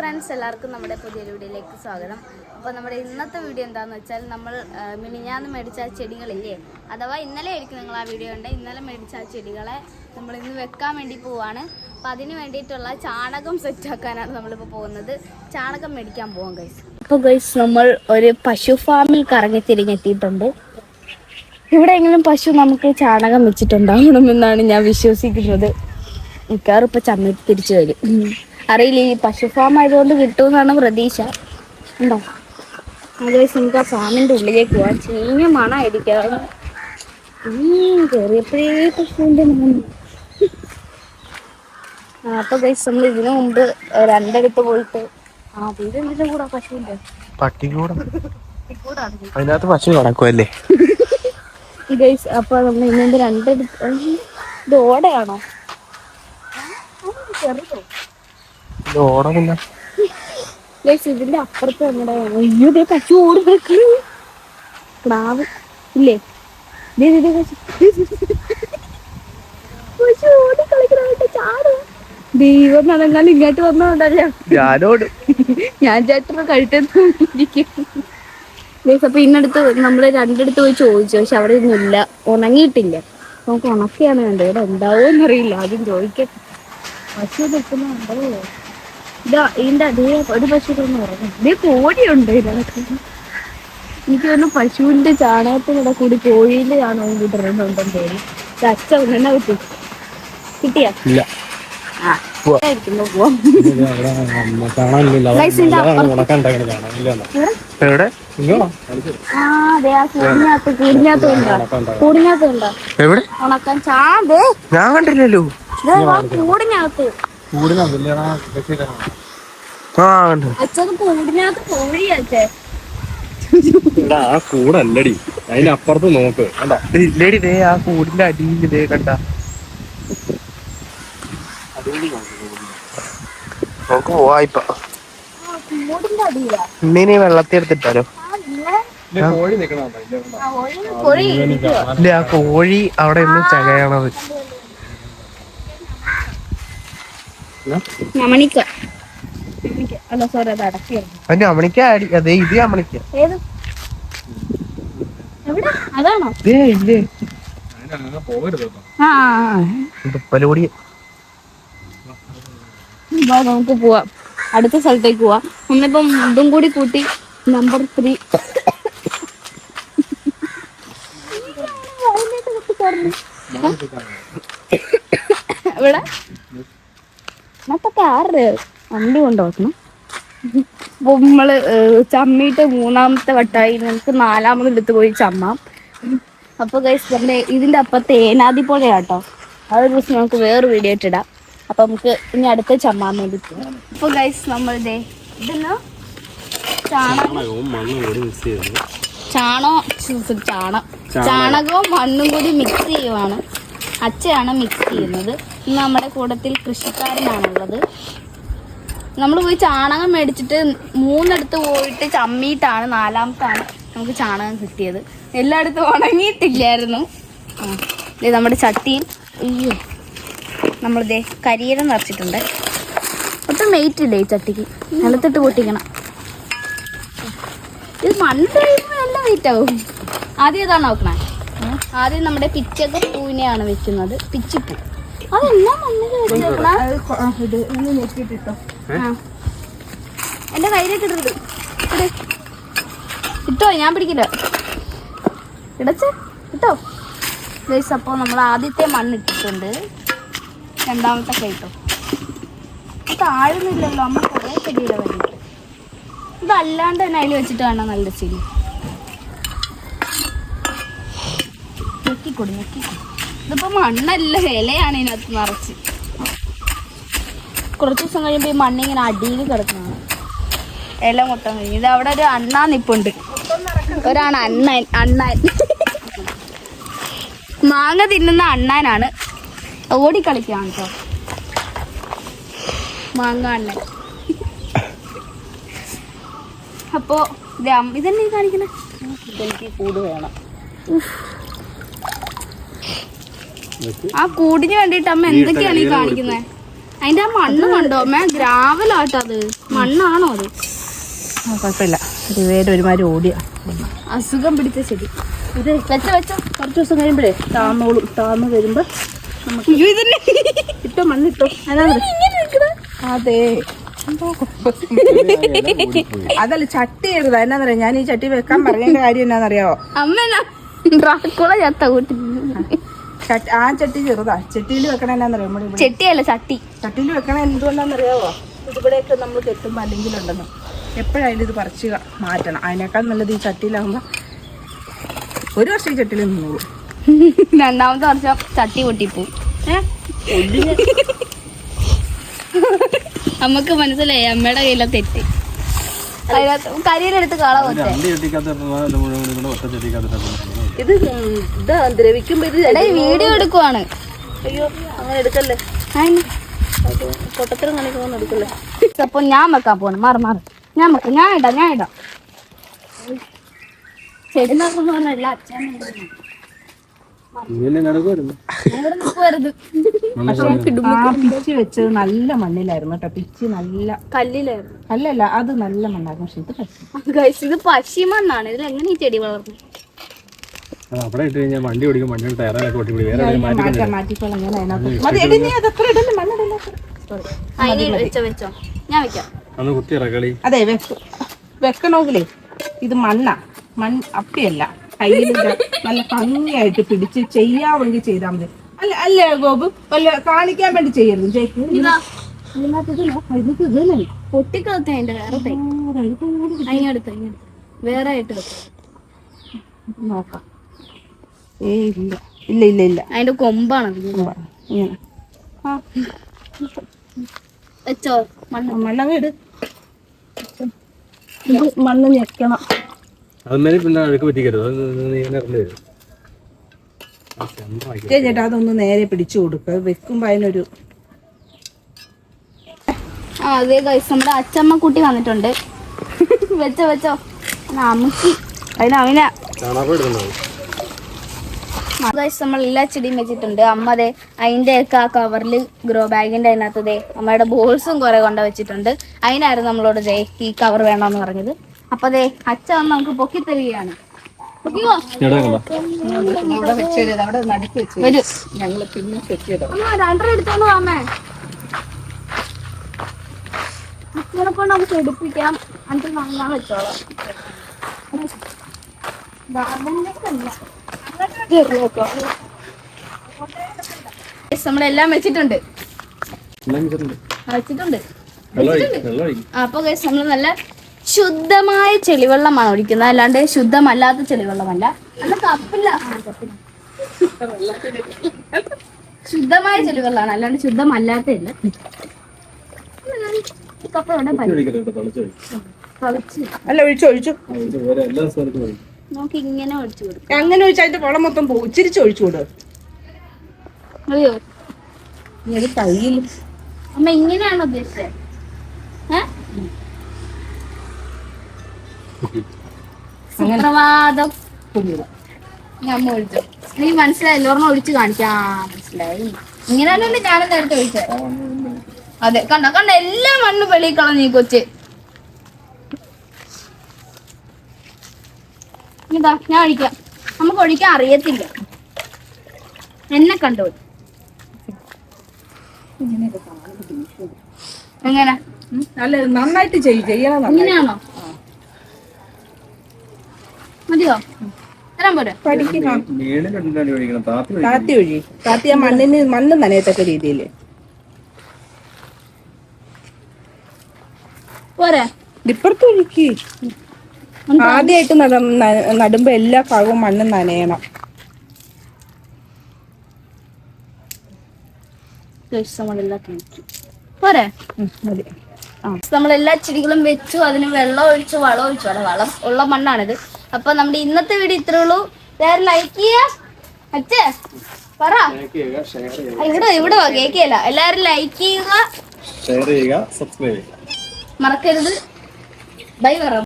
Friends എല്ലാവർക്കും നമ്മുടെ പുതിയ വീഡിയോയിലേക്ക് സ്വാഗതം. അപ്പോൾ നമ്മുടെ ഇന്നത്തെ വീഡിയോ എന്താണെന്ന് വെച്ചാൽ നമ്മൾ മിനിഞ്ഞാന്ന് മേടിച്ച ചെടികളില്ലേ? അഥവാ ഇന്നലെ ആയിരിക്കും നിങ്ങൾ ആ വീഡിയോ ഉണ്ട് ഇന്നലെ മേടിച്ച ആ ചെടികളെ നമ്മൾ ഇന്ന് വെക്കാൻ വേണ്ടി പോവാണ്. അപ്പോൾ അതിന് വേണ്ടിയിട്ടുള്ള ചാണകം സെറ്റാക്കാനാണ് നമ്മളിപ്പോൾ പോകുന്നത്. ചാണകം മേടിക്കാൻ പോവാം ഗൈസ് അപ്പോൾ ഗൈസ് നമ്മൾ ഒരു പശു ഫാമിൽ കറങ്ങി തിരിഞ്ഞെത്തിയിട്ടുണ്ട്. എവിടെയെങ്കിലും പശു നമുക്ക് ചാണകം വെച്ചിട്ടുണ്ടാവണമെന്നാണ് ഞാൻ വിശ്വസിക്കുന്നത്. മിക്കവാറും ഇപ്പോൾ ചമ്മി തിരിച്ചു വരും. അറിയില്ല. ഈ പശു ഫാം ആയതുകൊണ്ട് കിട്ടുമെന്നാണ് പ്രതീക്ഷ. ഉണ്ടോ? അതേസ് നമുക്ക് ആ ഫാമിന്റെ ഉള്ളിലേക്ക് പോവാൻ ചീഞ്ഞ മണമായിരിക്കാം കയറിയപ്പോഴേ പശുവിന്റെ മണം. അപ്പൊ ഗൈസ് നമ്മൾ ഇതിനു മുമ്പ് രണ്ടടുത്ത് പോയിട്ട് ആ വീട് എന്തിന്റെ കൂടെ പശുവിന്റെ? പട്ടിക്കൂടെ അതിനകത്ത് പശു കടക്കുമല്ലേ ഗൈസ് അപ്പൊ നമ്മൾ ഇന്നുമ്പ് രണ്ടിടത്ത് ഉം, ഇത് ഓടയാണോ? ചെറുതോ ഇത് ഓട പിന്നെ ഗൈസ് ഇതിന്റെ അപ്പുറത്ത് നമ്മുടെ അയ്യോ ദേ പശു ഓടി കിടക്കുന്നു ക്ലാവ് ഇല്ലേ? പശു. ഓടി കളിക്കണ ചാടും. ദൈവം നടങ്ങാൻ ഇങ്ങോട്ട് വന്നോണ്ടല്ലോ ഞാനോട്. ഞാൻ ചേട്ടനെ ഗൈസ് അപ്പൊ ഇന്നടുത്ത് നമ്മൾ രണ്ടിടത്ത് പോയി ചോദിച്ചു പക്ഷെ അവിടെ ഒന്നുമില്ല ഉണങ്ങിയിട്ടില്ല. നമുക്ക് ഉണക്കിയാണ് വേണ്ടത്. ഇവിടെ ഉണ്ടാവോന്ന് അറിയില്ല ആദ്യം ചോദിക്കട്ടെ പശു നിൽക്കുന്നുണ്ടോ ഇതാ ഇതിന്റെ അതേ ഒരു പശു തന്നെ ഉറങ്ങും. ഇതേ കോഴിയുണ്ട് ഇതിനകത്ത്. എനിക്ക് തോന്നുന്നു പശുവിന്റെ ചാണകത്തിനിടെ കൂടി കോഴിന്റെ ചാണകം കൂടി ഇടുന്നുണ്ടെന്ന് തോന്നി അച്ഛ ഒന്നെണ്ണ കിട്ടി. കിട്ടിയാ? ഇല്ല. ആ ഞാൻ കണ്ടില്ലല്ലോ. കൂടിനകത്ത്. ആ കൂടല്ലടി. അതിനപ്പുറത്ത് നോക്ക്. കണ്ടാ? ഇല്ലേടി ദേ ആ കൂടിന്റെ അടിയിൽ ദേ കണ്ട. നമുക്ക് പോവാ ഇന്നീ വെള്ളത്തി എടുത്തിട്ടാലോ? കോഴി നിക്കണോ. ഇല്ല ആ കോഴി അവിടെ നിന്ന് ചകയണത്. അല്ല സോറി അത് അമണിക്ക അതെ ഇത് അമണിക്ക. ഏത്? എവിടെ? അതാണോ? ഇല്ലേ? നമുക്ക് പോവാം. അടുത്ത സ്ഥലത്തേക്ക് പോവാം. ഒന്നിപ്പം ഇതും കൂടി കൂട്ടി നമ്പർ ത്രീ. ഇവിടെ മൊത്തത്തെ ആറ് വണ്ടി കൊണ്ടുവന്നു ഏഹ്, ചമ്മിയിട്ട് മൂന്നാമത്തെ വട്ടായി നമുക്ക് നാലാമത് എടുത്ത് പോയി ചമ്മാം. അപ്പൊ ഗൈസ് നമ്മുടെ ഇതിന്റെ അപ്പുറത്ത് ഏനാദി പുഴയാട്ടോ അത് ദിവസം നമുക്ക് വേറെ വീഡിയോ ഇട്ടിടാം അപ്പൊ നമുക്ക് ഇനി അടുത്ത ചമ്മാൻ വേണ്ടി പോകാം അപ്പൊ ഗൈസ് നമ്മൾ ഇതേ ഇതെന്നാ? ചാണകവും മണ്ണും കൂടി മിക്സ് ചെയ്ത് ചാണോ ചാണകവും മണ്ണും കൂടി മിക്സ് ചെയ്യുവാണ്. അച്ഛയാണ് മിക്സ് ചെയ്യുന്നത്. നമ്മുടെ കൂട്ടത്തിൽ കൃഷിക്കാരനാണുള്ളത്. നമ്മൾ പോയി ചാണകം മേടിച്ചിട്ട് മൂന്നിടത്ത് പോയിട്ട് ചമ്മിയിട്ടാണ് നാലാമത്താണ് നമുക്ക് ചാണകം കിട്ടിയത്. എല്ലായിടത്തും ഉണങ്ങിയിട്ടില്ലായിരുന്നു. ഇത് നമ്മുടെ ചട്ടിയിൽ അയ്യോ നമ്മളിതേ കരിയില നിറച്ചിട്ടുണ്ട്. ഒട്ടും വെയിറ്റ് ഇല്ല ഈ ചട്ടിക്ക്? നിലത്തിട്ട് പൊട്ടിക്കണം. ഇത് മണ്ണ് നല്ല വെയിറ്റ് ആവും. ആദ്യം ഇതാണ് നോക്കണേ ആദ്യം നമ്മുടെ പിച്ചക പൂവിനെയാണ് വെക്കുന്നത്. പിച്ചിപ്പൂ. എന്റെ കയ്യിലേക്ക് ഇടരുത് ഇട്. ഇട്ടോ ഞാൻ പിടിക്കില്ല. ഇടച്ച് ഇട്ടോ. ഗൈസ് അപ്പോൾ നമ്മൾ ആദ്യത്തെ മണ്ണ് ഇട്ടിട്ടുണ്ട്. രണ്ടാമത്തെ കൈട്ടോ താഴുന്നില്ലല്ലോ അമ്മ കുറേ ചെടിയുടെ വേണ്ടിയിട്ട് ഇതല്ലാണ്ട് തന്നെ അതിൽ വെച്ചിട്ട് കാണാൻ നല്ല ചെടി. ഞെക്കിക്കൊടു ഞെക്കിക്കൊടു. ഇതിപ്പോ മണ്ണല്ല ഇലയാണ് ഇതിനകത്ത് നിറച്ച്. കുറച്ച് ദിവസം കഴിയുമ്പോൾ ഈ മണ്ണിങ്ങനെ അടിയിൽ കിടക്കുന്നതാണ് ഇല മൊത്തം കഴിഞ്ഞു. ഇത് അവിടെ ഒരു അണ്ണാ നിപ്പുണ്ട്. ഒരാണ് അണ്ണൻ അണ്ണാൻ. മാങ്ങ തിന്നുന്ന അണ്ണാനാണ്. ഓടിക്കളിക്കാണ് കേട്ടോ. മാങ്ങ അണ്ണൻ. അപ്പോ ദേ അമ്മ- ഇതന്നെ കാണിക്കണേ? എനിക്ക് കൂട് വേണം. ആ കൂടിന് വേണ്ടിട്ട് അമ്മ എന്തൊക്കെയാണ് ഈ കാണിക്കുന്നത് അതിന്റെ ആ മണ്ണ് കണ്ടോ? അമ്മ ഗ്രാവലാട്ടോ അത്. മണ്ണാണോ അത്? കുഴപ്പമില്ല. ഒരുമാതിരി ഓടിയ. അസുഖം പിടിച്ച ചെടി. ഇത് വെച്ച വെച്ച. കുറച്ച് ദിവസം കഴിയുമ്പോഴേ താന്നോളും താന്ന് വരുമ്പോ നമുക്ക് ഇട്ടോ മണ്ണിട്ടോ അതെ അതല്ല ചട്ടി എഴുതാ പറയാ? ഞാൻ ഈ ചട്ടി വെക്കാൻ പറഞ്ഞതിന്റെ കാര്യം എന്നാന്നറിയാവോ? അമ്മ ഡ്രാക്കുള ചത്ത കൂട്ടി. ആ ചട്ടി ചെറുതാ. ചട്ടിയിൽ വെക്കണ എന്നാന്നറിയാം നമ്മുടെ ചെട്ടിയല്ല ചട്ടി. ചട്ടിയിൽ വെക്കണ എന്തുകൊണ്ടാണെന്നറിയാവോ? ഇവിടെയൊക്കെ നമ്മൾ കെട്ടുമ്പോൾ അല്ലെങ്കിൽ ഉണ്ടെന്ന് എപ്പോഴായാലും ഇത് പറിച്ച് മാറ്റണം. അതിനേക്കാൾ നല്ലത് ഈ ചട്ടിയിലാകുമ്പോൾ ഒരു വർഷം ഈ ചട്ടിയിൽ നിന്നോളൂ. രണ്ടാമത്തെ വർഷം ചട്ടി പൊട്ടിപ്പോ നമുക്ക് മനസ്സിലായി അമ്മയുടെ കയ്യിലെ തെറ്റ്. അതിനകത്ത് കരിയിലെടുത്ത് കള ഇത് ഇതാ വീഡിയോ എടുക്കുവാണ്. അയ്യോ അങ്ങനെ എടുക്കല്ലേ? പൊട്ടത്തരം എടുക്കല്ലേ? അപ്പൊ ഞാൻ വെക്കാൻ പോണ്. മാറി മാറി. ഞാൻ വെക്കാം. ഞാൻ ഇടാം ഞാൻ ഇടാം. ചെടി നോക്കുമ്പോ പറഞ്ഞല്ല അച്ഛൻ ഇങ്ങനെ നടക്കുമായിരുന്നു ഇവിടെ നിൽക്കുവരുത് ആ പിച്ചി വെച്ചത് നല്ല മണ്ണിലായിരുന്നു കേട്ടോ. പിച്ചി നല്ല കല്ലിലായിരുന്നു. അല്ലല്ല അത് നല്ല മണ്ണായിരുന്നു. പക്ഷെ ഇത് പച്ചി ഗൈസ് ഇത് പശിമണ്ണാണ് ഇതിൽ എങ്ങനെ ഈ ചെടി വളർന്നു? അവിടെ ഇട്ട് കഴിഞ്ഞാൽ വണ്ടി ഓടിക്കും വണ്ടിയുടെ ടയറൊക്കെ വേറെ മാറ്റിക്കോളാം. ഞാൻ അതിനകത്ത് വെക്കാം. അന്ന് കുത്തി ഇറക്കളി. അതെ വെക്കണോ വെക്കണമെങ്കിലേ ഇത് മണ്ണാ. മൺ അപ്പിയല്ല. കയ്യിൽ നല്ല ഭംഗിയായിട്ട് പിടിച്ച് ചെയ്യാമെങ്കിൽ ചെയ്താൽ മതി. അല്ല അല്ലേ ഗോപു? അല്ല കാണിക്കാൻ വേണ്ടി ചെയ്യരുത്. ജയിക്ക് അതിന്റെ വേറെ തൈ. അതിനടുത്ത് അതിനടുത്ത് വേറെ ആയിട്ട് വെക്കാം. നോക്കാം. ഏ ഇല്ല. ഇല്ല ഇല്ല ഇല്ല. അതിന്റെ കൊമ്പാണ് അത്. ഇങ്ങനെ. ആ. വെച്ചോ. മണ്ണ്. മണ്ണങ്ങ് ഇട്. മണ്ണ് ഞെക്കണം. അതുമാതിരി പിന്നെ അഴുക്ക് പറ്റിക്കരുത്. ചേട്ടാ അതൊന്ന് നേരെ പിടിച്ചു കൊടുക്കുക വെക്കുമ്പോ അതിനൊരു ആ അതെ ഗൈസ് നമ്മുടെ അച്ചമ്മ കുട്ടി വന്നിട്ടുണ്ട്. വെച്ചോ വെച്ചോ. നമുക്ക് അതിന് അവന ചാണകം ഇടുന്നുണ്ടാവും ഗൈസ് നമ്മൾ എല്ലാ ചെടിയും വെച്ചിട്ടുണ്ട്. അമ്മ അതെ അതിന്റെ ഒക്കെ ആ കവറിൽ ഗ്രോ ബാഗിന്റെ അതിനകത്തതേ ദേ അമ്മയുടെ ബോൾസും കുറെ കൊണ്ട വെച്ചിട്ടുണ്ട്. അതിനായിരുന്നു നമ്മളോട് ദേ ഈ കവർ വേണമെന്ന് പറഞ്ഞത്. അപ്പൊ അതെ അച്ഛ വന്ന് നമുക്ക് പൊക്കി തരികയാണ്. അമ്മ അച്ഛനെ കൊണ്ട് നമുക്ക് എടുപ്പിക്കാം എന്നിട്ട് വെച്ചോളാം. നമ്മളെല്ലാം വെച്ചിട്ടുണ്ട്. വെച്ചിട്ടുണ്ട്. അപ്പൊ നമ്മൾ നല്ല ശുദ്ധമായ ചെളിവെള്ളമാണ് ഒഴിക്കുന്നത്. അല്ലാണ്ട് ശുദ്ധമല്ലാത്ത ചെളിവെള്ളമല്ല. അല്ല കപ്പില്ല. ആ, കപ്പില്ല. ശുദ്ധമായ ചെളിവെള്ളമാണ്. അല്ലാണ്ട് ശുദ്ധമല്ലാത്തല്ല അല്ല ഒഴിച്ചു ഒഴിച്ചു. നമുക്ക് ഇങ്ങനെ ഒഴിച്ചു കൊടുക്കാം. അങ്ങനെ ഒഴിച്ചാൽ അതിന്റെ വെള്ളം മൊത്തം പോകും. ഇച്ചിരിച്ച് ഒഴിച്ചു കൊടു അറിയോ കയ്യിൽ അമ്മ ഇങ്ങനെയാണോ ഉദ്ദേശിച്ചത് ഏ? സുപ്രഭാതം. ഞാൻ അമ്മ ഒഴിച്ചു നീ മനസ്സിലായി? ഒരെണ്ണം ഒഴിച്ചു കാണിക്കാം മനസ്സിലായി. ഇങ്ങനെ തന്നെ ഞാനും നേരത്തെ ഒഴിച്ചത് അതെ കണ്ട? കണ്ട? എല്ലാ മണ്ണും വെളിയിൽ കളഞ്ഞു കൊച്ച്. ഇതാ ഞാൻ ഒഴിക്കാം. നമുക്ക് ഒഴിക്കാൻ അറിയത്തില്ല. എന്നെ കണ്ടോ? എങ്ങനെ? നന്നായിട്ട് ചെയ്യും ചെയ്യണം. ഇങ്ങനെയാണോ? മതിയോ? തരാൻ പോരെ. പഠിക്കണം താത്തി ഒഴി. താത്തി ആ മണ്ണിന് മണ്ണ് നനയത്തക്ക രീതിയിൽ പോരെ. ഇപ്പുറത്ത് ഒഴുക്കി. ആദ്യമായിട്ട് നട നടുമ്പോ എല്ലാ ഭാഗവും മണ്ണ് നനയണം. നമ്മളെല്ലാം കഴിച്ചു. പോരെ? നമ്മൾ എല്ലാ നമ്മളെല്ലാ ചെടികളും വെച്ചു അതിന് വെള്ളം ഒഴിച്ചു വളം ഒഴിച്ചു. അവിടെ വളം ഉള്ള മണ്ണാണിത്. അപ്പൊ നമ്മുടെ ഇന്നത്തെ വീഡിയോ ഇത്രേ ഉള്ളൂ. വേറെ ലൈക്ക് ചെയ്യാ? അച്ഛേ പറ. ഷെയർ ചെയ്യുക ആ, ഇവിടെ ഇവിടെ വാ, കേക്കിയല്ല എല്ലാരും ലൈക്ക് ചെയ്യുക. ഷെയർ ചെയ്യുക സബ്സ്ക്രൈബ് ചെയ്യുക. മറക്കരുത്. ബൈ പറ.